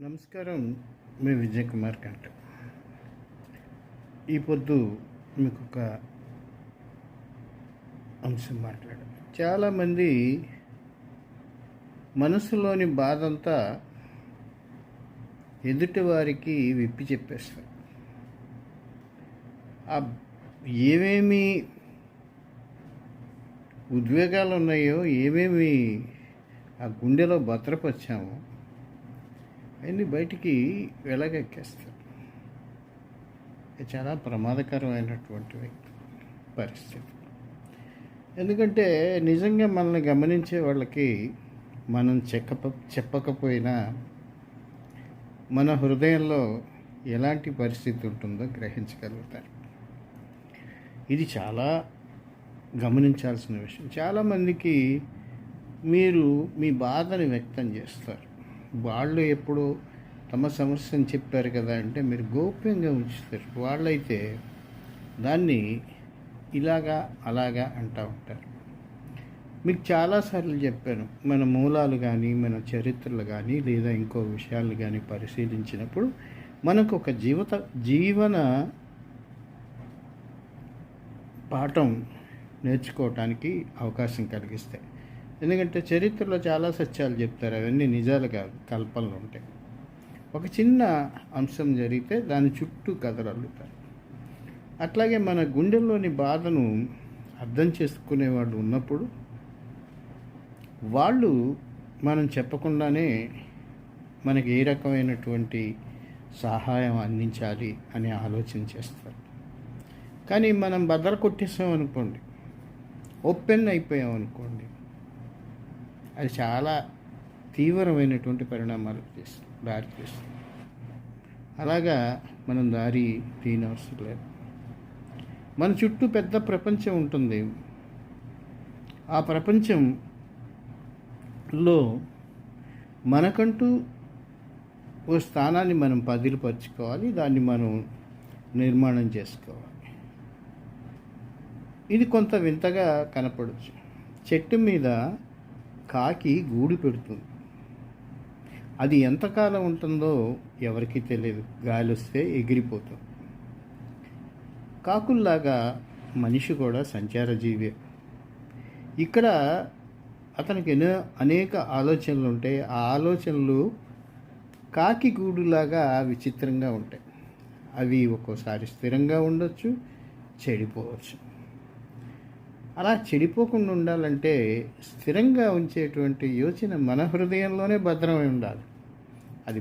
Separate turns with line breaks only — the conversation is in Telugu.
నమస్కారం మీ విజయ్ కుమార్ కంట. ఈ పొద్దు మీకు ఒక అంశం మాట్లాడాలి చాలామంది మనసులోని బాధ అంతా ఎదుటి వారికి విప్పి చెప్పేస్తారు. ఆ ఏమేమి ఉద్వేగాలు ఉన్నాయో ఏమేమి ఆ గుండెలో భద్రపరిచామో అవన్నీ బయటికి వెలగెక్కేస్తారు ఇది చాలా ప్రమాదకరమైనటువంటి పరిస్థితి. ఎందుకంటే నిజంగా మనల్ని గమనించే వాళ్ళకి మనం చెక్క చెప్పకపోయినా మన హృదయంలో ఎలాంటి పరిస్థితి ఉంటుందో గ్రహించగలుగుతారు. ఇది చాలా గమనించాల్సిన విషయం. చాలామందికి మీరు మీ బాధని వ్యక్తం చేస్తారు. వాళ్ళు ఎప్పుడు తమ సమస్యను చెప్పారు కదా అంటే మీరు గోప్యంగా ఉంచుతారు. వాళ్ళైతే దాన్ని ఇలాగా అలాగా అంటూ ఉంటారు. మీకు చాలాసార్లు చెప్పాను మన మూలాలు కానీ మన చరిత్రలు కానీ లేదా ఇంకో విషయాలు కానీ పరిశీలించినప్పుడు మనకు ఒక జీవిత జీవన పాఠం నేర్చుకోవటానికి అవకాశం కలిగిస్తాయి. ఎందుకంటే చరిత్రలో చాలా సత్యాలు చెప్తారు అవన్నీ నిజాలు కాదు కల్పనలు ఉంటాయి. ఒక చిన్న అంశం జరిగితే దాని చుట్టూ కథలు అల్లుతారు. అట్లాగే మన గుండెల్లోని బాధను అర్థం చేసుకునే వాళ్ళు ఉన్నప్పుడు వాళ్ళు మనం చెప్పకుండానే మనకి ఏ రకమైనటువంటి సహాయం అందించాలి అని ఆలోచన చేస్తారు. కానీ మనం బద్దలు కొట్టేసాం అనుకోండి ఓపెన్ అయిపోయాం అనుకోండి అది చాలా తీవ్రమైనటువంటి పరిణామాలు చేస్తుంది దారి చేస్తుంది అలాగా మనం దారి తీయనవసరం లేదు. మన చుట్టూ పెద్ద ప్రపంచం ఉంటుంది. ఆ ప్రపంచంలో మనకంటూ ఓ స్థానాన్ని మనం పదిలిపరుచుకోవాలి దాన్ని మనం నిర్మాణం చేసుకోవాలి. ఇది కొంత వింతగా కనపడచ్చు. చెట్టు మీద కాకి గూడు పెడుతుంది. అది ఎంతకాలం ఉంటుందో ఎవరికీ తెలియదు. గాలి వస్తే ఎగిరిపోతుంది కాకుల్లాగా మనిషి కూడా సంచార జీవే. ఇక్కడ అతనికి ఎన్నో అనేక ఆలోచనలు ఉంటాయి. ఆ ఆలోచనలు కాకి గూడులాగా విచిత్రంగా ఉంటాయి. అవి ఒక్కోసారి స్థిరంగా ఉండొచ్చు చెడిపోవచ్చు. అలా చెడిపోకుండా ఉండాలంటే స్థిరంగా ఉంచేటువంటి యోచన మన హృదయంలోనే భద్రమై ఉండాలి. అది